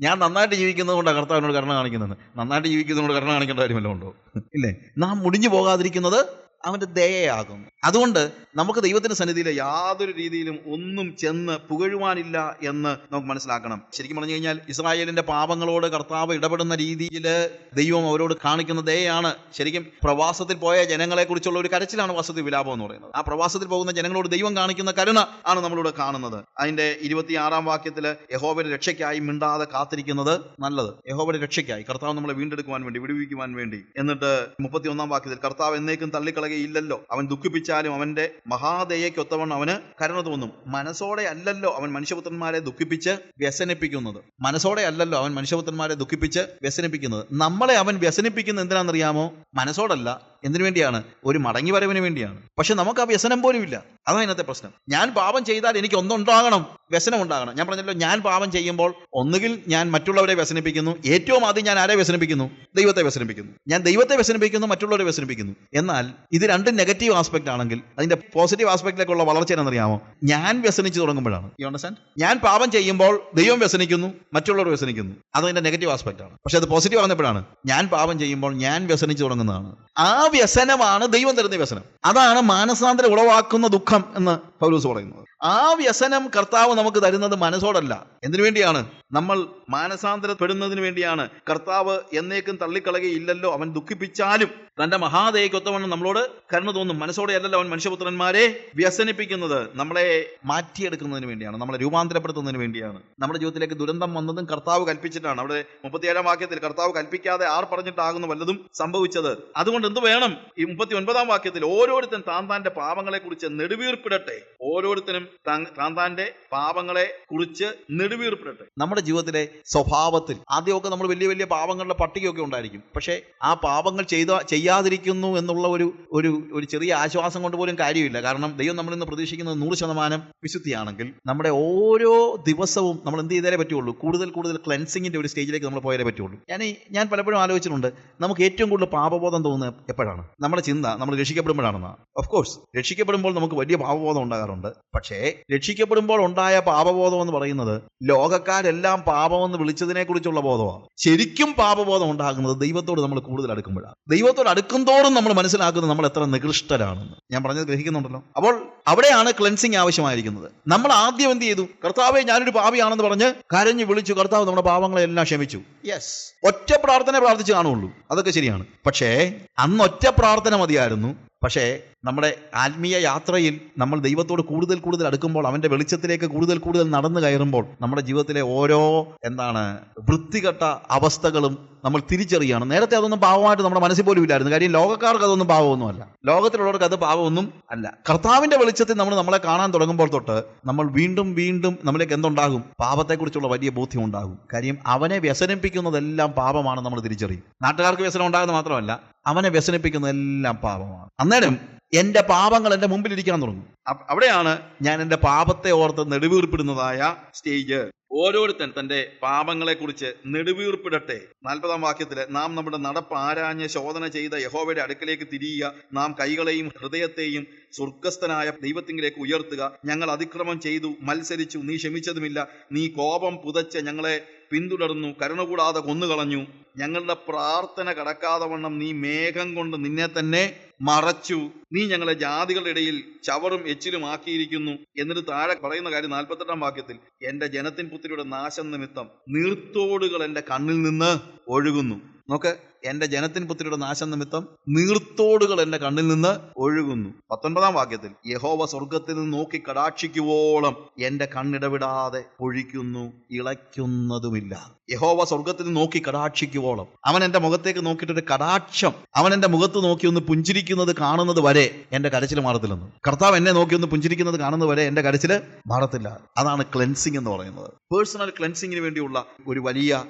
ഞാൻ നന്നായിട്ട് ജീവിക്കുന്നത് കൊണ്ടാണ് കർത്താവിനോട് കരുണ കാണിക്കുന്നത് നന്നായിട്ട് ജീവിക്കുന്നതുകൊണ്ട് കരുണ കാണിക്കേണ്ട കാര്യമല്ലോ ഉണ്ടോ? ഇല്ലേ? നാം മുടിഞ്ഞു പോകാതിരിക്കുന്നത് അവന്റെ ദയയാകും. അതുകൊണ്ട് നമുക്ക് ദൈവത്തിന്റെ സന്നിധിയിൽ യാതൊരു രീതിയിലും ഒന്നും ചെന്ന് പുകഴുവാനില്ല എന്ന് നമുക്ക് മനസ്സിലാക്കണം. ശരിക്കും പറഞ്ഞു കഴിഞ്ഞാൽ ഇസ്രായേലിന്റെ പാപങ്ങളോട് കർത്താവ് ഇടപെടുന്ന രീതിയിൽ ദൈവം അവരോട് കാണിക്കുന്ന ദയയാണ് ശരിക്കും പ്രവാസത്തിൽ പോയ ജനങ്ങളെ കുറിച്ചുള്ള ഒരു കരച്ചിലാണ് വസതി വിലാപം എന്ന് പറയുന്നത്. ആ പ്രവാസത്തിൽ പോകുന്ന ജനങ്ങളോട് ദൈവം കാണിക്കുന്ന കരുണ ആണ് നമ്മളിവിടെ കാണുന്നത്. അതിന്റെ ഇരുപത്തിയാറാം വാക്യത്തിൽ യഹോബയുടെ രക്ഷയ്ക്കായി മിണ്ടാതെ കാത്തിരിക്കുന്നത് നല്ലത്. യഹോബയുടെ രക്ഷയ്ക്കായി കർത്താവ് നമ്മളെ വീണ്ടെടുക്കുവാൻ വേണ്ടി വിടുവിക്കുവാൻ വേണ്ടി. എന്നിട്ട് മുപ്പത്തി ഒന്നാം വാക്യത്തിൽ കർത്താവ് എന്നേക്കും തള്ളിക്കളകയില്ലല്ലോ അവൻ ദുഃഖിപ്പിച്ചാലും അവന്റെ മഹാദയയ്ക്കൊത്തവണ്ണം അവന് കരുണ തോന്നും. മനസ്സോടെ അല്ലല്ലോ അവൻ മനുഷ്യപുത്രന്മാരെ ദുഃഖിപ്പിച്ച് വ്യസനിപ്പിക്കുന്നത്. മനസ്സോടെ അല്ലല്ലോ അവൻ മനുഷ്യപുത്രന്മാരെ ദുഃഖിപ്പിച്ച് വ്യസനിപ്പിക്കുന്നത്. നമ്മളെ അവൻ വ്യസനിപ്പിക്കുന്നത് എന്തിനാണെന്നറിയാമോ? മനസ്സോടല്ല എന്തിനു വേണ്ടിയാണ്? ഒരു മടങ്ങി വരവിന് വേണ്ടിയാണ്. പക്ഷെ നമുക്ക് ആ വ്യസനം പോലും ഇല്ല. അതാണ് ഇന്നത്തെ പ്രശ്നം. ഞാൻ പാപം ചെയ്താൽ എനിക്ക് ഒന്നുണ്ടാകണം. വ്യസനം ഉണ്ടാകണം. ഞാൻ പറഞ്ഞല്ലോ ഞാൻ പാപം ചെയ്യുമ്പോൾ ഒന്നുകിൽ ഞാൻ മറ്റുള്ളവരെ വ്യസനിപ്പിക്കുന്നു. ഏറ്റവും ആദ്യം ഞാൻ ആരെ വ്യസനിപ്പിക്കുന്നു? ദൈവത്തെ വ്യസനിപ്പിക്കുന്നു. ഞാൻ ദൈവത്തെ വ്യസനിപ്പിക്കുന്നു മറ്റുള്ളവരെ വ്യസനിപ്പിക്കുന്നു. എന്നാൽ ഇത് രണ്ട് നെഗറ്റീവ് ആസ്പെക്ട് ആണെങ്കിൽ അതിന്റെ പോസിറ്റീവ് ആസ്പെക്റ്റിലേക്കുള്ള വളർച്ച എന്നറിയാമോ? ഞാൻ വ്യസനിച്ച് തുടങ്ങുമ്പോഴാണ്. യു അണ്ടർസ്റ്റാൻഡ് ഞാൻ പാപം ചെയ്യുമ്പോൾ ദൈവം വ്യസനിക്കുന്നു മറ്റുള്ളവർ വ്യസനിക്കുന്നു. അതിന്റെ നെഗറ്റീവ് ആസ്പെക്ട് ആണ്. പക്ഷെ അത് പോസിറ്റീവ് ആകുന്നപ്പോഴാണ് ഞാൻ പാപം ചെയ്യുമ്പോൾ ഞാൻ വ്യസനിച്ച് തുടങ്ങുന്നതാണ്. ആ വ്യസനമാണ് ദൈവം തരുന്ന വ്യസനം. അതാണ് മാനസാന്തരം ഉളവാക്കുന്ന ദുഃഖം എന്ന് പൗലൂസ് പറയുന്നത്. ആ വ്യസനം കർത്താവ് നമുക്ക് തരുന്നത് മനസ്സോടല്ല. എന്തിനു വേണ്ടിയാണ്? നമ്മൾ മാനസാന്തരപ്പെടുന്നതിന് വേണ്ടിയാണ്. കർത്താവ് എന്നേക്കും തള്ളിക്കളകയില്ലല്ലോ അവൻ ദുഃഖിപ്പിച്ചാലും തന്റെ മഹാദയക്കൊത്തവണ്ണം നമ്മളോട് കരുണ തോന്നും. മനസ്സോടെ അല്ലല്ലോ അവൻ മനുഷ്യപുത്രന്മാരെ വ്യസനിപ്പിക്കുന്നത്. നമ്മളെ മാറ്റിയെടുക്കുന്നതിന് വേണ്ടിയാണ്. നമ്മളെ രൂപാന്തരപ്പെടുത്തുന്നതിന് വേണ്ടിയാണ്. നമ്മുടെ ജീവിതത്തിലേക്ക് ദുരന്തം വന്നതും കർത്താവ് കൽപ്പിച്ചിട്ടാണ്. അവിടെ മുപ്പത്തിയേഴാം വാക്യത്തിൽ കർത്താവ് കൽപ്പിക്കാതെ ആർ പറഞ്ഞിട്ടാകുന്നു വല്ലതും സംഭവിച്ചത്. അതുകൊണ്ട് എന്ത് വേണം? ഈ മുപ്പത്തി ഒൻപതാം വാക്യത്തിൽ ഓരോരുത്തൻ താൻ താന്റെ പാപങ്ങളെ കുറിച്ച് നെടുവീർപ്പിടട്ടെ. ഓരോരുത്തരും താൻ- താന്റെ പാപങ്ങളെ കുറിച്ച് നെടുവീർപ്പിടട്ടെ. നമ്മുടെ ജീവിതത്തിലെ സ്വഭാവത്തിൽ ആദ്യമൊക്കെ നമ്മൾ വലിയ വലിയ പാപങ്ങളുടെ പട്ടികയൊക്കെ ഉണ്ടായിരിക്കും. പക്ഷേ ആ പാപങ്ങൾ ചെയ്ത ചെയ്യാതിരിക്കുന്നു എന്നുള്ള ഒരു ഒരു ഒരു ചെറിയ ആശ്വാസം കൊണ്ട് പോലും കാര്യമില്ല. കാരണം ദൈവം നമ്മൾ ഇന്ന് പ്രതീക്ഷിക്കുന്നത് നൂറ് ശതമാനം വിശുദ്ധിയാണെങ്കിൽ നമ്മുടെ ഓരോ ദിവസവും നമ്മൾ എന്ത് ചെയ്താലേ പറ്റുള്ളൂ. കൂടുതൽ കൂടുതൽ ക്ലൻസിങ്ങിന്റെ ഒരു സ്റ്റേജിലേക്ക് നമ്മൾ പോയാലേ പറ്റുള്ളൂ. ഞാൻ ഞാൻ പലപ്പോഴും ആലോചിച്ചിട്ടുണ്ട് നമുക്ക് ഏറ്റവും കൂടുതൽ പാപബോധം തോന്നുന്നത് എപ്പോഴാണ്? നമ്മുടെ ചിന്ത നമ്മൾ രക്ഷിക്കപ്പെടുമ്പോഴാണെന്നാണ് ഓഫ് കോഴ്സ് രക്ഷിക്കപ്പെടുമ്പോൾ നമുക്ക് വലിയ പാപബോധം ഉണ്ടാകാറുണ്ട്. പക്ഷേ രക്ഷിക്കപ്പെടുമ്പോൾ ഉണ്ടായ പാപബോധം എന്ന് പറയുന്നത് ലോകക്കാരെല്ലാം പാപമെന്ന് വിളിച്ചതിനെ കുറിച്ചുള്ള ബോധമാണ്. ശരിക്കും പാപബോധം ഉണ്ടാകുന്നത് ദൈവത്തോട് നമ്മൾ കൂടുതൽ അടുക്കുമ്പോഴാണ്. ദൈവത്തോട് അടുക്കും തോറും നമ്മൾ മനസ്സിലാക്കുന്നത് നമ്മൾ എത്ര നികൃഷ്ടരാണെന്ന്. ഞാൻ പറഞ്ഞത് ഗ്രഹിക്കുന്നുണ്ടല്ലോ. അപ്പോൾ അവിടെയാണ് ക്ലെൻസിങ് ആവശ്യമായിരിക്കുന്നത്. നമ്മൾ ആദ്യം എന്ത് ചെയ്തു? കർത്താവെ ഞാനൊരു പാപിയാണെന്ന് പറഞ്ഞ് കരഞ്ഞു വിളിച്ചു കർത്താവ് നമ്മുടെ പാപങ്ങളെല്ലാം ക്ഷമിച്ചു. യെസ് ഒറ്റ പ്രാർത്ഥന പ്രാർത്ഥിച്ചു കാണുള്ളൂ അതൊക്കെ ശരിയാണ്. പക്ഷേ അന്ന് ഒറ്റ പ്രാർത്ഥന മതിയായിരുന്നു. പക്ഷേ നമ്മുടെ ആത്മീയ യാത്രയിൽ നമ്മൾ ദൈവത്തോട് കൂടുതൽ കൂടുതൽ അടുക്കുമ്പോൾ അവന്റെ വെളിച്ചത്തിലേക്ക് കൂടുതൽ കൂടുതൽ നടന്നു കയറുമ്പോൾ നമ്മുടെ ജീവിതത്തിലെ ഓരോ എന്താണ് വൃത്തികെട്ട അവസ്ഥകളും നമ്മൾ തിരിച്ചറിയാണ്. നേരത്തെ അതൊന്നും പാവമായിട്ട് നമ്മുടെ മനസ്സിൽ പോലും ഇല്ലായിരുന്നു. കാര്യം ലോകക്കാർക്ക് അതൊന്നും പാവമൊന്നുമല്ല ലോകത്തിലുള്ളവർക്ക് അത് പാവമൊന്നും അല്ല. കർത്താവിന്റെ വെളിച്ചത്തിൽ നമ്മൾ നമ്മളെ കാണാൻ തുടങ്ങുമ്പോൾ തൊട്ട് നമ്മൾ വീണ്ടും വീണ്ടും നമ്മളേക്ക് എന്തുണ്ടാകും? പാപത്തെക്കുറിച്ചുള്ള വലിയ ബോധ്യം ഉണ്ടാകും. കാര്യം അവനെ വ്യസനിപ്പിക്കുന്നതെല്ലാം പാപമാണ് നമ്മൾ തിരിച്ചറിയും. നാട്ടുകാർക്ക് വ്യസനം ഉണ്ടാകുന്ന മാത്രമല്ല അവനെ വ്യസനിപ്പിക്കുന്നതെല്ലാം പാപമാണ്. അന്നേരം എന്റെ പാപങ്ങൾ എന്റെ മുമ്പിൽ ഇരിക്കാൻ തുടങ്ങും അവിടെയാണ് ഞാൻ എന്റെ പാപത്തെ ഓർത്ത് നെടുവീർപ്പിടുന്നതായ സ്റ്റേജ്. ഓരോരുത്തൻ തന്റെ പാപങ്ങളെ കുറിച്ച് നെടുവീർപ്പിടട്ടെ. നാൽപ്പതാം വാക്യത്തിൽ നാം നമ്മുടെ നടപ്പ് ആരാഞ്ഞ് ശോധന ചെയ്ത യഹോവയുടെ അടുക്കലേക്ക് തിരിയുക. നാം കൈകളെയും ഹൃദയത്തെയും സ്വർഗസ്ഥനായ ദൈവത്തിങ്കിലേക്ക് ഉയർത്തുക. ഞങ്ങൾ അതിക്രമം ചെയ്തു മത്സരിച്ചു നീ ക്ഷമിച്ചതുമില്ല. നീ കോപം പുതച്ച് ഞങ്ങളെ പിന്തുടർന്നു കരുണ കൂടാതെ കൊന്നുകളഞ്ഞു. ഞങ്ങളുടെ പ്രാർത്ഥന കടക്കാതെ വണ്ണം നീ മേഘം കൊണ്ട് നിന്നെ തന്നെ മറച്ചു. നീ ഞങ്ങളെ ജാതികളുടെ ഇടയിൽ ചവറും എച്ചിലും ആക്കിയിരിക്കുന്നു. എന്നിട്ട് താഴെ പറയുന്ന കാര്യം നാൽപ്പത്തെട്ടാം വാക്യത്തിൽ എന്റെ ജനത്തിൻ പുത്രിയുടെ നാശം നിമിത്തം നീർത്തോടുകൾ എന്റെ കണ്ണിൽ നിന്ന് ഒഴുകുന്നു. നോക്ക് എന്റെ ജനത്തിൻ പുത്രിയുടെ നാശം നിമിത്തം നീർത്തോടുകൾ എന്റെ കണ്ണിൽ നിന്ന് ഒഴുകുന്നു. പത്തൊൻപതാം വാക്യത്തിൽ യഹോവ സ്വർഗത്തിൽ നിന്ന് നോക്കി കടാക്ഷിക്കുവോളം എന്റെ കണ്ണിടവിടാതെ പൊഴിക്കുന്നു ഇളയ്ക്കുന്നതുമില്ല. യഹോവ സ്വർഗത്തിൽ നിന്ന് നോക്കി കടാക്ഷിക്കുവോളം. അവൻ എന്റെ മുഖത്തേക്ക് നോക്കിയിട്ടൊരു കടാക്ഷം. അവൻ എന്റെ മുഖത്ത് നോക്കി ഒന്ന് പുഞ്ചിരിക്കുന്നത് കാണുന്നത് വരെ എന്റെ കരച്ചിൽ മാറത്തില്ലെന്ന്. കർത്താവ് എന്നെ നോക്കി ഒന്ന് പുഞ്ചിരിക്കുന്നത് കാണുന്നത് വരെ എന്റെ കരച്ചിൽ മാറത്തില്ല. അതാണ് ക്ലെൻസിങ് എന്ന് പറയുന്നത്. പേഴ്സണൽ ക്ലെൻസിങ്ങിന് വേണ്ടിയുള്ള ഒരു വലിയ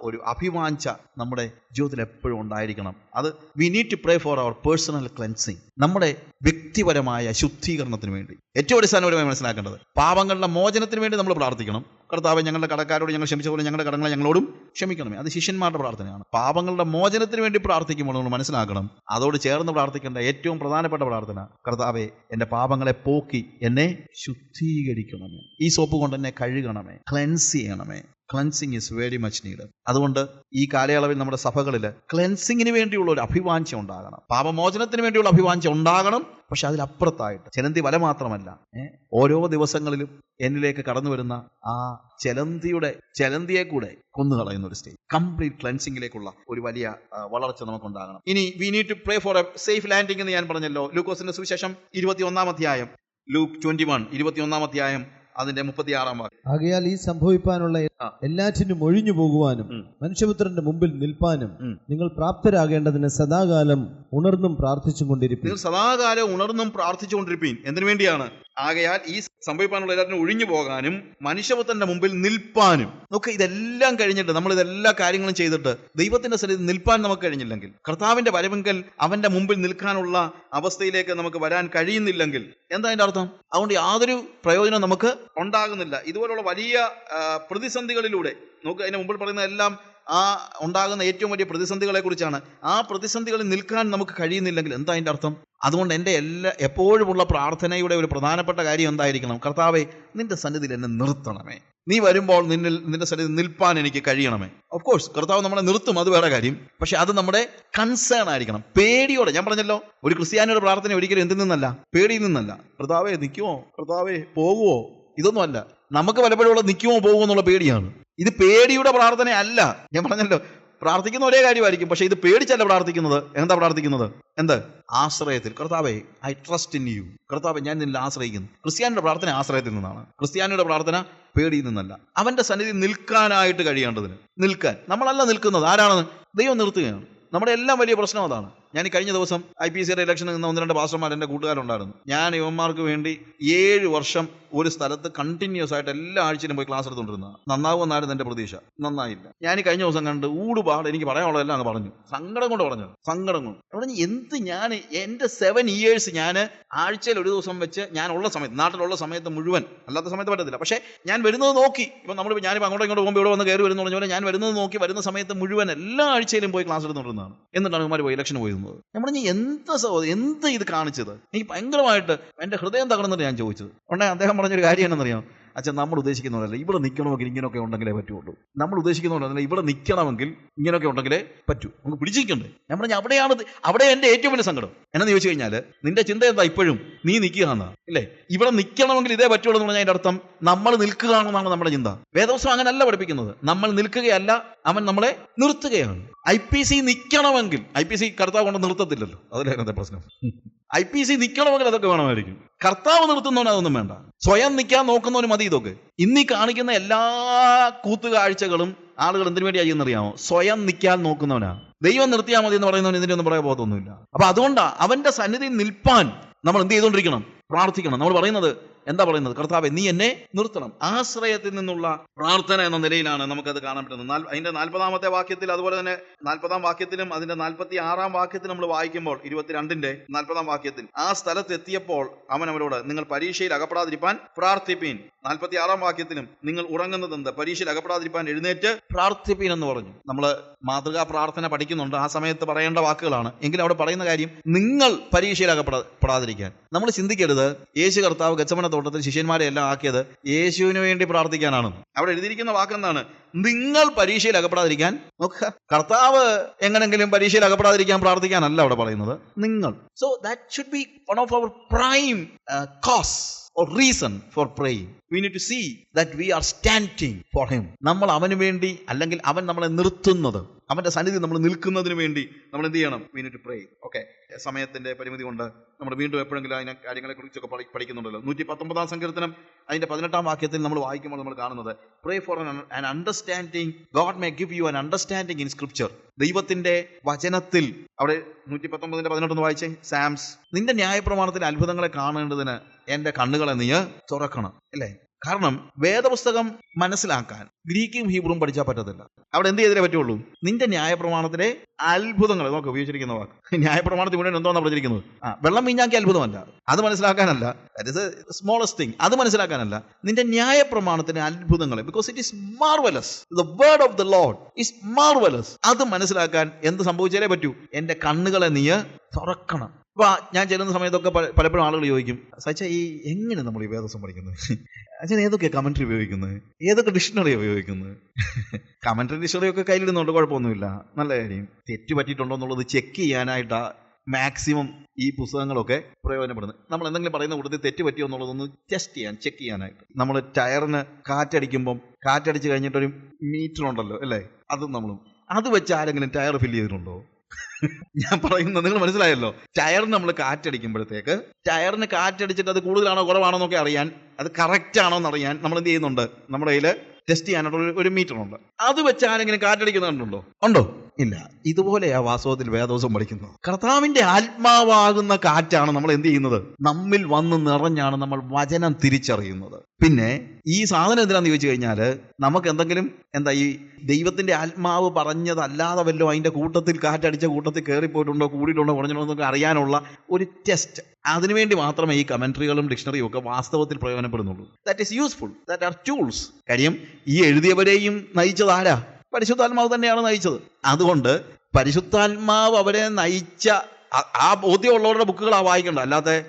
ഒരു അഭിവാഞ്ച നമ്മുടെ ജീവിതത്തിൽ എപ്പോഴും ഉണ്ടായിരിക്കണം. അത് we need to pray for our personal cleansing നമ്മുടെ വ്യക്തിപരമായ ശുദ്ധീകരണത്തിന് വേണ്ടി. ഏറ്റവും അടിസ്ഥാനപരമായി മനസ്സിലാക്കേണ്ടത് പാപങ്ങളുടെ മോചനത്തിന് വേണ്ടി നമ്മൾ പ്രാർത്ഥിക്കണം. കർത്താവ് ഞങ്ങളുടെ കടക്കാരോട് ഞങ്ങൾ ക്ഷമിച്ച പോലെ ഞങ്ങളുടെ കടങ്ങളെ ഞങ്ങളോടും ക്ഷമിക്കണമേ. അത് ശിഷ്യന്മാരുടെ പ്രാർത്ഥനയാണ്. പാപങ്ങളുടെ മോചനത്തിന് വേണ്ടി പ്രാർത്ഥിക്കുമ്പോൾ നമ്മൾ മനസ്സിലാക്കണം. അതോട് ചേർന്ന് പ്രാർത്ഥിക്കേണ്ട ഏറ്റവും പ്രധാനപ്പെട്ട പ്രാർത്ഥന കർത്താവെ എന്റെ പാപങ്ങളെ പോക്കി എന്നെ ശുദ്ധീകരിക്കണമേ. ഈ സോപ്പ് കൊണ്ട് എന്നെ കഴുകണമേ. ക്ലെൻസ് ചെയ്യണമേ. Cleansing is very much need അതുകൊണ്ട് ഈ കാലയളവിൽ നമ്മുടെ സഭകളിൽ ക്ലെൻസിങ്ങിന് വേണ്ടിയുള്ള ഒരു അഭിവാഞ്ച ഉണ്ടാകണം. പാപമോചനത്തിന് വേണ്ടിയുള്ള അഭിവാഞ്ച ഉണ്ടാകണം. പക്ഷെ അതിലപ്പുറത്തായിട്ട് ചെലന്തി വല മാത്രമല്ല ഓരോ ദിവസങ്ങളിലും എന്നിലേക്ക് കടന്നു വരുന്ന ആ ചെലന്തിയുടെ ചെലന്തിയെ കൂടെ കൊന്നുകളയുന്ന ഒരു സ്റ്റേജ് കംപ്ലീറ്റ് ക്ലെൻസിങ്ങിലേക്കുള്ള ഒരു വലിയ വളർച്ച വളർച്ച നമുക്കുണ്ടാകണം. ഇനി we need to pray for a safe landing എന്ന് ഞാൻ പറഞ്ഞല്ലോ. ലൂക്കോസിന്റെ സുവിശേഷം ഇരുപത്തി ഒന്നാം അധ്യായം ലൂക്ക് ട്വന്റി വൺ ഇരുപത്തി ഒന്നാം അധ്യായം അതിന്റെ മുപ്പത്തി ആറാം വാക്യം. ആകയാൽ ഈ സംഭവിപ്പാനുള്ള. എല്ലാറ്റിനും ഒഴിഞ്ഞു പോകുവാനും മനുഷ്യപുത്രന്റെ മുമ്പിൽ നിൽപ്പാനും നിങ്ങൾ പ്രാപ്തരാകേണ്ടതിന് സദാകാലം ഉണർന്നും പ്രാർത്ഥിച്ചുകൊണ്ടിരിക്കും നിങ്ങൾ സദാകാലം ഉണർന്നും പ്രാർത്ഥിച്ചുകൊണ്ടിരിപ്പീൻ. എന്തിനു വേണ്ടിയാണ്? ആകയാൽ ഈ സംഭവിക്കാനുള്ള എല്ലാത്തിനും ഒഴിഞ്ഞു പോകാനും മനുഷ്യപുത്രന്റെ മുമ്പിൽ നിൽപ്പാനും. നമുക്ക് ഇതെല്ലാം കഴിഞ്ഞിട്ട് നമ്മൾ ഇതെല്ലാ കാര്യങ്ങളും ചെയ്തിട്ട് ദൈവത്തിന്റെ സ്ഥലത്ത് നിൽപ്പാൻ നമുക്ക് കഴിഞ്ഞില്ലെങ്കിൽ കർത്താവിന്റെ വരവെങ്കിൽ അവന്റെ മുമ്പിൽ നിൽക്കാനുള്ള അവസ്ഥയിലേക്ക് നമുക്ക് വരാൻ കഴിയുന്നില്ലെങ്കിൽ എന്താ അതിന്റെ അർത്ഥം? അതുകൊണ്ട് യാതൊരു പ്രയോജനം നമുക്ക് ഉണ്ടാകുന്നില്ല. ഇതുപോലുള്ള വലിയ പ്രതിസന്ധികളിലൂടെ നമുക്ക് അതിന് മുമ്പിൽ പറയുന്ന എല്ലാം ആ ഉണ്ടാകുന്ന ഏറ്റവും വലിയ പ്രതിസന്ധികളെ കുറിച്ചാണ്. ആ പ്രതിസന്ധികളിൽ നിൽക്കാൻ നമുക്ക് കഴിയുന്നില്ലെങ്കിൽ എന്താ അതിന്റെ അർത്ഥം? അതുകൊണ്ട് എന്റെ എല്ലാ എപ്പോഴുമുള്ള പ്രാർത്ഥനയുടെ ഒരു പ്രധാനപ്പെട്ട കാര്യം എന്തായിരിക്കണം? കർത്താവെ നിന്റെ സന്നിധിയിൽ എന്നെ നിർത്തണമേ. നീ വരുമ്പോൾ നിന്നിൽ നിന്റെ സന്നിധി നിൽപ്പാൻ എനിക്ക് കഴിയണമേ. ഓഫ് കോഴ്സ് കർത്താവ് നമ്മളെ നിർത്തും അത് വേറെ കാര്യം. പക്ഷെ അത് നമ്മുടെ കൺസേൺ ആയിരിക്കണം. പേടിയോടെ ഞാൻ പറഞ്ഞല്ലോ ഒരു ക്രിസ്ത്യാനിയുടെ പ്രാർത്ഥന ഒരിക്കലും എന്തിൽ നിന്നല്ല? പേടിയിൽ നിന്നല്ല. കർത്താവെ നിൽക്കുമോ കർത്താവെ പോകുമോ ഇതൊന്നുമല്ല. നമുക്ക് പലപ്പോഴും ഉള്ള നിൽക്കുമോ പോകുമോ എന്നുള്ള പേടിയാണ്. ഇത് പേടിയുടെ പ്രാർത്ഥന അല്ല ഞാൻ പറഞ്ഞല്ലോ പ്രാർത്ഥിക്കുന്ന ഒരേ കാര്യമായിരിക്കും പക്ഷേ ഇത് പേടിച്ചല്ല പ്രാർത്ഥിക്കുന്നത്. എന്താ പ്രാർത്ഥിക്കുന്നത്? എന്ത്? ആശ്രയത്തിൽ. കർത്താവെ ഐ ട്രസ്റ്റ് ഇൻ യു കർത്താവെ ഞാൻ നിന്നിൽ ആശ്രയിക്കുന്നു. ക്രിസ്ത്യാനിയുടെ പ്രാർത്ഥന ആശ്രയത്തിൽ നിന്നാണ്. ക്രിസ്ത്യാനിയുടെ പ്രാർത്ഥന പേടിയിൽ നിന്നല്ല. അവന്റെ സന്നിധി നിൽക്കാനായിട്ട് കഴിയേണ്ടതിന്. നിൽക്കാൻ. നമ്മളല്ല നിൽക്കുന്നത്. ആരാണ് ദൈവം നിർത്തുകയാണ്. നമ്മുടെ എല്ലാം വലിയ പ്രശ്നം അതാണ്. ഞാൻ ഈ കഴിഞ്ഞ ദിവസം ഐ പി സിയുടെ ഇലക്ഷനിൽ നിന്ന് ഒന്ന് രണ്ട് പാസ്റ്റർമാർ എന്റെ കൂട്ടുകാരുണ്ടായിരുന്നു. ഞാൻ യുവന്മാർക്ക് വേണ്ടി ഏഴ് വർഷം ഒരു സ്ഥലത്ത് കണ്ടിന്യൂസ് ആയിട്ട് എല്ലാ ആഴ്ചയിലും പോയി ക്ലാസ് എടുത്തുകൊണ്ടിരുന്നതാണ് നന്നാവുമെന്നായിരുന്നു എന്റെ പ്രതീക്ഷ. നന്നായില്ല. ഞാൻ ഈ കഴിഞ്ഞ ദിവസം കണ്ട് ഊടുപാട് എനിക്ക് പറയാനുള്ളതെല്ലാം അങ്ങ് പറഞ്ഞു. സങ്കടം കൊണ്ട് പറഞ്ഞു. സങ്കടം കൊണ്ട്. പറഞ്ഞു എന്ത് ഞാൻ എന്റെ സെവൻ ഇയേഴ്സ് ഞാൻ ആഴ്ചയിൽ ഒരു ദിവസം വെച്ച് ഞാൻ ഉള്ള സമയത്ത് നാട്ടിലുള്ള സമയത്ത് മുഴുവൻ അല്ലാത്ത സമയത്ത് പറ്റത്തില്ല. പക്ഷേ ഞാൻ വരുന്നത് നോക്കി. ഇപ്പം നമ്മൾ ഞാനിപ്പോൾ അങ്ങോട്ടും ഇങ്ങോട്ട് പോകുമ്പോൾ ഇവിടെ വന്ന് കയറി വരുന്നു പറഞ്ഞ പോലെ ഞാൻ വരുന്നത് നോക്കി വരുന്ന സമയത്ത് മുഴുവൻ എല്ലാ ആഴ്ചയിലും പോയി ക്ലാസ് എടുത്തുകൊണ്ടിരുന്നതാണ്. എന്നിട്ടാണ് ഇവന്മാർ പോയി ഇലക്ഷന് പോയിരുന്നത് ഞാൻ പറഞ്ഞു എന്ത് എന്ത് ഇത് കാണിച്ചത്? എനിക്ക് ഭയങ്കരമായിട്ട് എന്റെ ഹൃദയം തകർന്നിട്ട് ഞാൻ ചോദിച്ചത്. ഉടനെ അദ്ദേഹം പറഞ്ഞൊരു കാര്യം എന്നറിയാം അച്ഛൻ നമ്മൾ ഉദ്ദേശിക്കുന്നതല്ല ഇവിടെ നിൽക്കണമെങ്കിൽ ഇങ്ങനെയൊക്കെ ഉണ്ടെങ്കിലേ പറ്റുള്ളൂ. നമ്മൾ ഉദ്ദേശിക്കുന്നതല്ല ഇവിടെ നിൽക്കണമെങ്കിൽ ഇങ്ങനെയൊക്കെ ഉണ്ടെങ്കിലേ പറ്റൂ. നമുക്ക് പിടിച്ചിരിക്കണ്ടേ. ഞാൻ പറഞ്ഞു അവിടെയാണ് അവിടെ എന്റെ ഏറ്റവും വലിയ സങ്കടം. എന്നു ചോദിച്ചു കഴിഞ്ഞാൽ നിന്റെ ചിന്ത എന്താ ഇപ്പോഴും? നീ നിൽക്കുക എന്നാ ഇല്ലേ? ഇവിടെ നിൽക്കണമെങ്കിൽ ഇതേ പറ്റുള്ളൂ എന്ന് പറഞ്ഞാൽ അതിന്റെ അർത്ഥം നമ്മൾ നിൽക്കുകയാണെന്നാണ് നമ്മുടെ ചിന്ത. വേദവസ്വം അങ്ങനല്ല പഠിപ്പിക്കുന്നത്. നമ്മൾ നിൽക്കുകയല്ല അവൻ നമ്മളെ നിർത്തുകയാണ്. ഐ പി സി നിൽക്കണമെങ്കിൽ ഐ പി സി കർത്താവ് കൊണ്ട് നിർത്തത്തില്ലല്ലോ. അതിലായിരുന്നു പ്രശ്നം? ഐ പി സി നിൽക്കണമെങ്കിൽ അതൊക്കെ വേണമായിരിക്കും. കർത്താവ് നിർത്തുന്നവന് അതൊന്നും വേണ്ട. സ്വയം നിൽക്കാൻ നോക്കുന്നവന് മതി ഇതൊക്കെ. ഇന്നീ കാണിക്കുന്ന എല്ലാ കൂത്തുകാഴ്ചകളും ആളുകൾ എന്തിനു വേണ്ടി ചെയ്യുന്നറിയാമോ സ്വയം നിൽക്കാൻ നോക്കുന്നവനാ. ദൈവം നിർത്തിയാൽ മതി എന്ന് പറയുന്നവൻ ഇതിന്റെ ഒന്നും പറയാൻ പോകത്തൊന്നുമില്ല. അപ്പൊ അതുകൊണ്ടാണ് അവന്റെ സന്നിധി നിൽപ്പാൻ നമ്മൾ എന്ത് ചെയ്തുകൊണ്ടിരിക്കണം? പ്രാർത്ഥിക്കണം. നമ്മൾ പറയുന്നത് എന്താ പറയുന്നത്? കർത്താവെ നീ എന്നെ നിർത്തണം. ആശ്രയത്തിൽ നിന്നുള്ള പ്രാർത്ഥന എന്ന നിലയിലാണ് നമുക്കത് കാണാൻ പറ്റുന്നത്. അതിന്റെ നാൽപ്പതാമത്തെ വാക്യത്തിൽ അതുപോലെ തന്നെ നാൽപ്പതാം വാക്യത്തിലും അതിന്റെ നാൽപ്പത്തി ആറാം വാക്യത്തിൽ നമ്മൾ വായിക്കുമ്പോൾ ഇരുപത്തിരണ്ടിന്റെ നാൽപ്പതാം വാക്യത്തിൽ ആ സ്ഥലത്ത് എത്തിയപ്പോൾ അവൻ അവരോട് നിങ്ങൾ പരീക്ഷയിൽ അകപ്പെടാതിരിക്കാൻ പ്രാർത്ഥിപ്പീൻ. നാൽപ്പത്തി ആറാം വാക്യത്തിലും നിങ്ങൾ ഉറങ്ങുന്നത് എന്ത്? പരീക്ഷയിൽ അകപ്പെടാതിരിക്കാൻ എഴുന്നേറ്റ് പ്രാർത്ഥിപ്പീൻ എന്ന് പറഞ്ഞു. നമ്മൾ മാതൃകാ പ്രാർത്ഥന പഠിക്കുന്നുണ്ട്. ആ സമയത്ത് പറയേണ്ട വാക്കുകളാണ്. എങ്കിലും അവിടെ പറയുന്ന കാര്യം നിങ്ങൾ പരീക്ഷയിൽ അകപ്പെടാതിരിക്കാൻ നമ്മൾ ചിന്തിക്കരുത്. യേശു കർത്താവ് ഗച്ചമന തോട്ടത്തിൽ ശിഷ്യന്മാരെ എല്ലാം ആക്കിയത് യേശുവിന് വേണ്ടി പ്രാർത്ഥിക്കാനാണ്. അവിടെ എഴുതിയിരിക്കുന്ന വാക്കെന്താണ്? നിങ്ങൾ പരീക്ഷയിൽ അകപ്പെടാതിരിക്കാൻ നോക്കുക. കർത്താവ് എങ്ങനെങ്കിലും പരീക്ഷയിൽ അകപ്പെടാതിരിക്കാൻ പ്രാർത്ഥിക്കാനല്ല അവിടെ പറയുന്നത്. നിങ്ങൾ. So that should be one of our prime cause or reason for praying. We need to see that we are standing for him. നമ്മൾ അവന് വേണ്ടി അല്ലെങ്കിൽ അവൻ നമ്മളെ നിർത്തുന്നത് അവന്റെ സന്നിധി നമ്മൾ നിൽക്കുന്നതിന് വേണ്ടി നമ്മൾ എന്ത് ചെയ്യണം? വി പ്രേ ഓക്കെ സമയത്തിന്റെ പരിമിതി കൊണ്ട് നമ്മൾ വീണ്ടും എപ്പോഴെങ്കിലും അതിനെ കാര്യങ്ങളെ കുറിച്ചൊക്കെ പഠി- പഠിക്കുന്നുണ്ടല്ലോ. നൂറ്റി പത്തൊമ്പതാം സങ്കീർത്തനം അതിന്റെ പതിനെട്ടാം വാക്യത്തിൽ നമ്മൾ വായിക്കുമ്പോൾ നമ്മൾ കാണുന്നത് pray for an understanding God may give you an understanding in scripture ദൈവത്തിന്റെ വചനത്തിൽ അവിടെ നൂറ്റി പത്തൊമ്പതിന്റെ പതിനെട്ടൊന്ന് വായിച്ചേ. സാംസ് നിന്റെ ന്യായപ്രമാണത്തിൽ അത്ഭുതങ്ങളെ കാണേണ്ടതിന് എന്റെ കണ്ണുകളെ നീ തുറക്കണം. അല്ലേ? കാരണം വേദപുസ്തകം മനസ്സിലാക്കാൻ ഗ്രീക്കും ഹീബ്രും പഠിച്ചാൽ പറ്റത്തില്ല. അവിടെ എന്ത് ചെയ്തേ പറ്റുള്ളൂ? നിന്റെ ന്യായപ്രമാണത്തിലെ അത്ഭുതങ്ങൾ നോക്ക് ഉപയോഗിച്ചിരിക്കുന്ന വാക്ക്. ന്യായപ്രമാണത്തിൽ മുഴുവൻ എന്തോന്നാണ് പഠിച്ചിരിക്കുന്നത് ആ വെള്ളം വീഞ്ഞാക്കിയ അത്ഭുതമല്ല. അത് മനസ്സിലാക്കാനല്ല. ദാറ്റ് ഇസ് സ്മോളസ്റ്റ് തിങ് അത് മനസ്സിലാക്കാനല്ല. നിന്റെ ന്യായപ്രമാണത്തിലെ അത്ഭുതങ്ങൾ because it is marvellous the word of the Lord is marvellous അത് മനസ്സിലാക്കാൻ എന്ത് സംഭവിച്ചാലേ പറ്റൂ? എന്റെ കണ്ണുകളെ നീ തുറക്കണം. അപ്പോൾ ഞാൻ ചെല്ലുന്ന സമയത്തൊക്കെ പല- പലപ്പോഴും ആളുകൾ ചോദിക്കും സച്ച ഈ എങ്ങനെ നമ്മൾ ഈ വേദസം പഠിക്കുന്നത്? അച്ഛൻ ഏതൊക്കെ കമന്ററി ഉപയോഗിക്കുന്നത്? ഏതൊക്കെ ഡിക്ഷണറി ഉപയോഗിക്കുന്നത്? കമന്ററി ഡിക്ഷണറി ഒക്കെ കയ്യിലിടുന്നുണ്ട് കുഴപ്പമൊന്നുമില്ല. നല്ല കാര്യം. തെറ്റ് പറ്റിയിട്ടുണ്ടോ എന്നുള്ളത് ചെക്ക് ചെയ്യാനായിട്ടാ മാക്സിമം ഈ പുസ്തകങ്ങളൊക്കെ പ്രയോജനപ്പെടുന്നത്. നമ്മൾ എന്തെങ്കിലും പറയുന്ന കൂട്ടത്തിൽ തെറ്റ് പറ്റിയോ എന്നുള്ളതൊന്ന് ടെസ്റ്റ് ചെയ്യാൻ ചെക്ക് ചെയ്യാനായിട്ട്. നമ്മൾ ടയറിന് കാറ്റടിക്കുമ്പം കാറ്റടിച്ച് കഴിഞ്ഞിട്ടൊരു മീറ്റർ ഉണ്ടല്ലോ അല്ലേ? അതും നമ്മളും. അത് വെച്ച് ആരെങ്കിലും ടയർ ഫില്ല് ചെയ്തിട്ടുണ്ടോ? ഞാൻ പറയുന്നത് നിങ്ങൾ മനസ്സിലായല്ലോ. ടയറിന് നമ്മൾ കാറ്റടിക്കുമ്പോഴത്തേക്ക് ടയറിന് കാറ്റടിച്ചിട്ട് അത് കൂടുതലാണോ കുറവാണോ എന്നൊക്കെ അറിയാൻ അത് കറക്റ്റ് ആണോ എന്ന് അറിയാൻ നമ്മൾ എന്ത് ചെയ്യുന്നുണ്ട്? നമ്മുടെ കയ്യിൽ ടെസ്റ്റ് ചെയ്യാനായിട്ട് ഒരു മീറ്റർ ഉണ്ട്. അത് വെച്ച് ആരെങ്കിലും കാറ്റടിക്കുന്നുണ്ടോ ഉണ്ടോ? ഇല്ല. ഇതുപോലെയാ വാസ്തവത്തിൽ വേദോസം പഠിക്കുന്നത്. കർത്താവിന്റെ ആത്മാവാകുന്ന കാറ്റാണ് നമ്മൾ എന്ത് ചെയ്യുന്നത്? നമ്മിൽ വന്ന് നിറഞ്ഞാണ് നമ്മൾ വചനം തിരിച്ചറിയുന്നത്. പിന്നെ ഈ സാധനം എന്തിനാന്ന് ചോദിച്ചു കഴിഞ്ഞാൽ നമുക്ക് എന്തെങ്കിലും എന്താ ഈ ദൈവത്തിന്റെ ആത്മാവ് പറഞ്ഞതല്ലാതെ വല്ലോ അതിന്റെ കൂട്ടത്തിൽ കാറ്റടിച്ച കൂട്ടത്തിൽ കയറിപ്പോയിട്ടുണ്ടോ കൂടിയിട്ടുണ്ടോ കുറഞ്ഞിട്ടുണ്ടോ എന്നൊക്കെ അറിയാനുള്ള ഒരു ടെസ്റ്റ് അതിനുവേണ്ടി മാത്രമേ ഈ കമന്ററികളും ഡിക്ഷണറിയും ഒക്കെ വാസ്തവത്തിൽ പ്രയോജനപ്പെടുന്നുള്ളൂ. That is useful that are tools കാര്യം ഈ എഴുതിയവരെയും നയിച്ചത് ആരാ? പരിശുദ്ധാത്മാവ് തന്നെയാണ് നയിച്ചത്. അതുകൊണ്ട് പരിശുദ്ധാത്മാവ് അവരെ നയിച്ച ആ- ബോധ്യമുള്ളവരുടെ ബുക്കുകളാണ് വായിക്കേണ്ടത്. അല്ലാതെ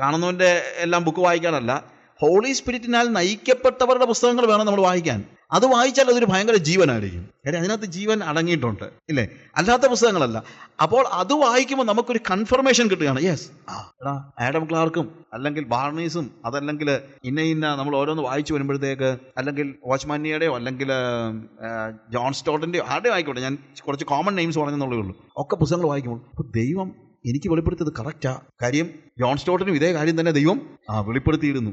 കാണുന്നവന്റെ എല്ലാം ബുക്ക് വായിക്കാനല്ല. ഹോളി സ്പിരിറ്റിനാൽ നയിക്കപ്പെട്ടവരുടെ പുസ്തകങ്ങൾ വേണം നമ്മൾ വായിക്കാൻ. അത് വായിച്ചാൽ അതൊരു ഭയങ്കര ജീവനായിരിക്കും. കാര്യം അതിനകത്ത് ജീവൻ അടങ്ങിയിട്ടുണ്ട് ഇല്ലേ? അല്ലാത്ത പുസ്തകങ്ങളല്ല. അപ്പോൾ അത് വായിക്കുമ്പോൾ നമുക്കൊരു കൺഫർമേഷൻ കിട്ടുകയാണ്. യെസ് ആ എടാ ആഡം ക്ലാർക്കും അല്ലെങ്കിൽ ബാർണീസും അതല്ലെങ്കിൽ ഇന്ന ഇന്ന നമ്മൾ ഓരോന്ന് വായിച്ചു വരുമ്പോഴത്തേക്ക് അല്ലെങ്കിൽ വാച്ച്മാനിയുടെയോ അല്ലെങ്കിൽ ജോൺ സ്റ്റോട്ടിന്റെയോ ആരുടെയോ ആയിക്കോട്ടെ ഞാൻ കുറച്ച് കോമൺ നെയിംസ് പറഞ്ഞെന്നുള്ളേ ഉള്ളൂ. ഒക്കെ പുസ്തകങ്ങൾ വായിക്കുമ്പോൾ അപ്പോൾ ദൈവം എനിക്ക് വെളിപ്പെടുത്തിയത് കറക്റ്റാ കാര്യം ജോൺ സ്റ്റോട്ടിനും ഇതേ കാര്യം തന്നെ ദൈവം ആ വെളിപ്പെടുത്തിയിരുന്നു.